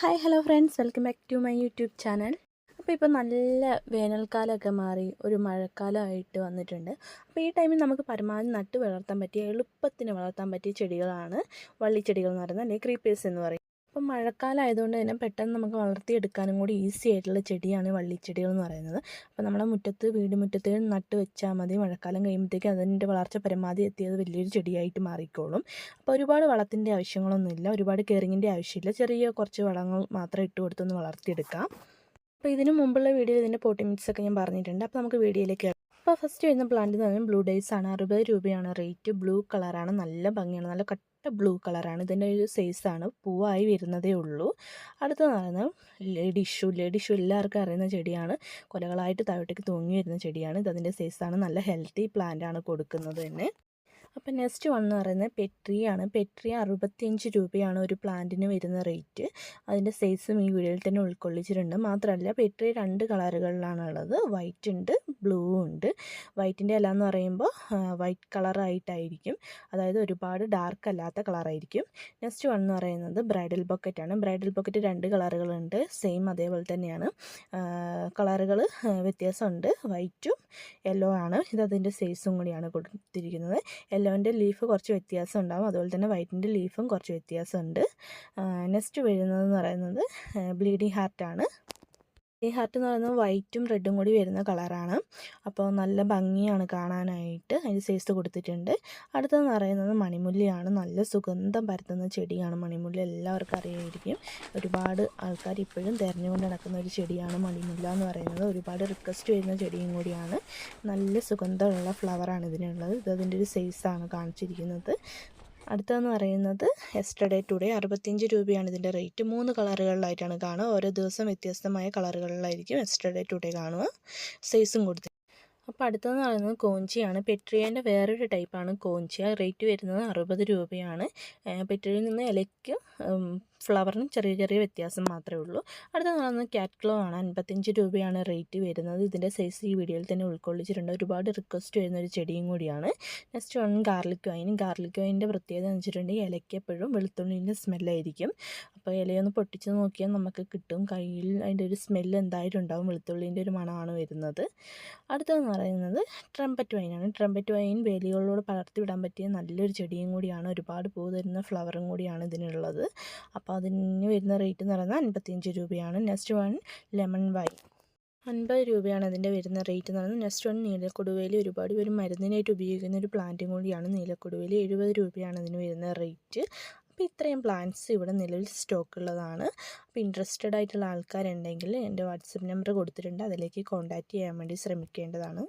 Hi hello friends welcome back to my YouTube channel അപ്പോൾ ഇപ്പോൾ നല്ല വേനൽക്കാലമൊക്കെ മാറി ഒരു മഴക്കാലമായിട്ട് വന്നിട്ടുണ്ട്. അപ്പോൾ ഈ ടൈമിൽ നമുക്ക് പരമാവധി നട്ട് വളർത്താൻ പറ്റിയ എളുപ്പത്തിന് വളർത്താൻ പറ്റിയ ചെടികളാണ് വള്ളിച്ചെടികൾ എന്ന് പറയുന്നത് അല്ലെങ്കിൽ ക്രീപ്പേഴ്സ് എന്ന് പറയും. അപ്പം മഴക്കാലം ആയതുകൊണ്ട് തന്നെ പെട്ടെന്ന് നമുക്ക് വളർത്തിയെടുക്കാനും കൂടി ഈസി ആയിട്ടുള്ള ചെടിയാണ് വള്ളിച്ചെടികൾ എന്ന് പറയുന്നത്. അപ്പോൾ നമ്മളെ മുറ്റത്ത് വീട് മുറ്റത്ത് നട്ട് വെച്ചാൽ മതി. മഴക്കാലം കഴിയുമ്പോഴത്തേക്ക് അതിന്റെ വളർച്ച പരമാവധി എത്തിയത് വലിയൊരു ചെടിയായിട്ട് മാറിക്കോളും. അപ്പോൾ ഒരുപാട് വളത്തിന്റെ ആവശ്യങ്ങളൊന്നുമില്ല. ഒരുപാട് കെയറിങ്ങിന്റെ ആവശ്യമില്ല. ചെറിയ കുറച്ച് വളങ്ങൾ മാത്രം ഇട്ട് കൊടുത്തൊന്ന് വളർത്തിയെടുക്കാം. അപ്പോൾ ഇതിനു മുമ്പുള്ള വീഡിയോയിൽ ഇതിന്റെ പോട്ടി മിക്സ് ഒക്കെ ഞാൻ പറഞ്ഞിട്ടുണ്ട്. അപ്പോൾ നമുക്ക് വീഡിയോയിലേക്ക് അപ്പോൾ ഫസ്റ്റ് വരുന്ന പ്ലാന്റ് എന്ന് പറഞ്ഞാൽ ബ്ലൂ ഡേയ്സ് ആണ്. അറുപത് രൂപയാണ്. റേറ്റ് ബ്ലൂ കളറാണ് നല്ല ഭംഗിയാണ്. നല്ല കട്ട ബ്ലൂ കളറാണ് ഇതിന്റെ ഒരു സൈസാണ് പൂവായി വരുന്നതേ ഉള്ളൂ. അടുത്തത് പറയുന്നത് ലേഡി ഷൂ എല്ലാവർക്കും അറിയുന്ന ചെടിയാണ്. കൊലകളായിട്ട് താഴോട്ടേക്ക് തൂങ്ങി വരുന്ന ചെടിയാണ്. ഇത് അതിന്റെ സൈസാണ് നല്ല ഹെൽത്തി പ്ലാന്റ് ആണ് കൊടുക്കുന്നത് തന്നെ. അപ്പം നെക്സ്റ്റ് വൺ എന്ന് പറയുന്നത് പെട്രിയാണ് പെട്രി അറുപത്തിയഞ്ച് രൂപയാണ് ഒരു പ്ലാന്റിന് വരുന്ന റേറ്റ്. അതിന്റെ സൈസും ഈ വീഡിയോയിൽ തന്നെ ഉൾക്കൊള്ളിച്ചിട്ടുണ്ട്. മാത്രമല്ല പെട്രി രണ്ട് കളറുകളിലാണ് ഉള്ളത് വൈറ്റ് ഉണ്ട് ബ്ലൂ ഉണ്ട് വൈറ്റിന്റെ അല്ലാന്ന് എന്ന് പറയുമ്പോൾ വൈറ്റ് കളറായിട്ടായിരിക്കും. അതായത് ഒരുപാട് ഡാർക്ക് അല്ലാത്ത കളറായിരിക്കും. നെക്സ്റ്റ് വൺ എന്ന് പറയുന്നത് ബ്രൈഡൽ ബൊക്കറ്റാണ്. ബ്രൈഡൽ ബൊക്കറ്റ് രണ്ട് കളറുകളുണ്ട്. സെയിം അതേപോലെ തന്നെയാണ്. കളറുകൾ വ്യത്യാസമുണ്ട്. വൈറ്റും യെല്ലോ ആണ്. ഇത് അതിന്റെ സൈസും കൂടിയാണ് കൊടുത്തിരിക്കുന്നത്. യെല്ലോന്റെ ലീഫ് കുറച്ച് വ്യത്യാസം ഉണ്ടാകും അതുപോലെ തന്നെ വൈറ്റിന്റെ ലീഫും കുറച്ച് വ്യത്യാസമുണ്ട്. നെക്സ്റ്റ് വരുന്നതെന്ന് പറയുന്നത് ബ്ലീഡിങ് ഹാർട്ടാണ്. ഈ ഹാർട്ട് എന്ന് പറയുന്നത് വൈറ്റും റെഡും കൂടി വരുന്ന കളറാണ്. അപ്പോൾ നല്ല ഭംഗിയാണ് കാണാനായിട്ട് അതിന് സൈസ് കൊടുത്തിട്ടുണ്ട്. അടുത്തതെന്ന് പറയുന്നത് മണിമുല്ലയാണ്. നല്ല സുഗന്ധം പരത്തുന്ന ചെടിയാണ് മണിമുല്ല. എല്ലാവർക്കും അറിയായിരിക്കും. ഒരുപാട് ആൾക്കാർ ഇപ്പോഴും തിരഞ്ഞുകൊണ്ട് നടക്കുന്ന ഒരു ചെടിയാണ് മണിമുല്ല എന്ന് പറയുന്നത്. ഒരുപാട് റിക്വസ്റ്റ് വരുന്ന ചെടിയും കൂടിയാണ്. നല്ല സുഗന്ധമുള്ള ഫ്ലവറാണ് ഇതിനുള്ളത്. ഇത് അതിന്റെ ഒരു സൈസാണ് കാണിച്ചിരിക്കുന്നത്. അടുത്തതെന്ന് പറയുന്നത് എസ്റ്റർഡേ ടുഡേ അറുപത്തിയഞ്ച് രൂപയാണ് ഇതിന്റെ റേറ്റ് മൂന്ന് കളറുകളിലായിട്ടാണ് കാണുക. ഓരോ ദിവസം വ്യത്യസ്തമായ കളറുകളിലായിരിക്കും എസ്റ്റർഡേ ടുഡേ കാണുക. സൈസും കൊടുത്ത്. അപ്പോൾ അടുത്തതെന്ന് പറയുന്നത് കോഞ്ചിയാണ്. പെട്രിയേന്റെ വേറൊരു ടൈപ്പാണ് കോഞ്ചിയ റേറ്റ് വരുന്നത് അറുപത് രൂപയാണ്. പെട്രിയിൽ നിന്ന് ഇലയ്ക്ക് ഫ്ലവറിന് ചെറിയ ചെറിയ വ്യത്യാസം മാത്രമേ ഉള്ളൂ. അടുത്ത നടന്ന് ക്യാറ്റ് ക്ലോ ആണ്. അൻപത്തഞ്ച് രൂപയാണ് റേറ്റ് വരുന്നത്. ഇതിന്റെ സൈസ് ഈ വീഡിയോയിൽ തന്നെ ഉൾക്കൊള്ളിച്ചിട്ടുണ്ട്. ഒരുപാട് റിക്വസ്റ്റ് വരുന്ന ഒരു ചെടിയും കൂടിയാണ്. Next one garlic vine garlic വൈനിന്റെ പ്രത്യേകത എന്ന് വെച്ചിട്ടുണ്ടെങ്കിൽ ഇലയ്ക്ക് എപ്പോഴും വെളുത്തുള്ളിന്റെ സ്മെല്ലായിരിക്കും അപ്പോൾ ഇലയൊന്ന് പൊട്ടിച്ച് നോക്കിയാൽ നമുക്ക് കിട്ടും. കയ്യിൽ അതിന്റെ ഒരു സ്മെല്ല് എന്തായാലും ഉണ്ടാവും വെളുത്തുള്ളിന്റെ ഒരു മണമാണ് വരുന്നത്. അടുത്തതെന്ന് പറയുന്നത് ട്രംപറ്റ് വൈനാണ് ട്രംപറ്റ് വൈൻ വേലികളിലൂടെ പടർത്തി വിടാൻ പറ്റിയ നല്ലൊരു ചെടിയും കൂടിയാണ്. ഒരുപാട് പൂ തരുന്ന ഫ്ലവറും കൂടിയാണ് ഇതിനുള്ളത്. അപ്പോൾ അതിന് വരുന്ന റേറ്റ് എന്ന് പറയുന്നത് അൻപത്തിയഞ്ച് രൂപയാണ്. നെക്സ്റ്റ് വൺ ലെമൺ വൈൻ അൻപത് രൂപയാണ് അതിന്റെ വരുന്ന റേറ്റ് എന്ന് പറയുന്നത്. നെക്സ്റ്റ് വൺ നീലക്കൊടുവേലി. ഒരുപാട് പേര് മരുന്നിനായിട്ട് ഉപയോഗിക്കുന്ന ഒരു പ്ലാന്റും കൂടിയാണ് നീലക്കൊടുവേലി. എഴുപത് രൂപയാണ് അതിന് വരുന്ന റേറ്റ് അപ്പോൾ ഇത്രയും പ്ലാന്റ്സ് ഇവിടെ നിലവിൽ സ്റ്റോക്ക് ഉള്ളതാണ്. അപ്പോൾ ഇൻട്രസ്റ്റഡ് ആയിട്ടുള്ള ആൾക്കാരുണ്ടെങ്കിൽ എന്റെ വാട്സപ്പ് നമ്പർ കൊടുത്തിട്ടുണ്ട്. അതിലേക്ക് കോൺടാക്റ്റ് ചെയ്യാൻ വേണ്ടി ശ്രമിക്കേണ്ടതാണ്.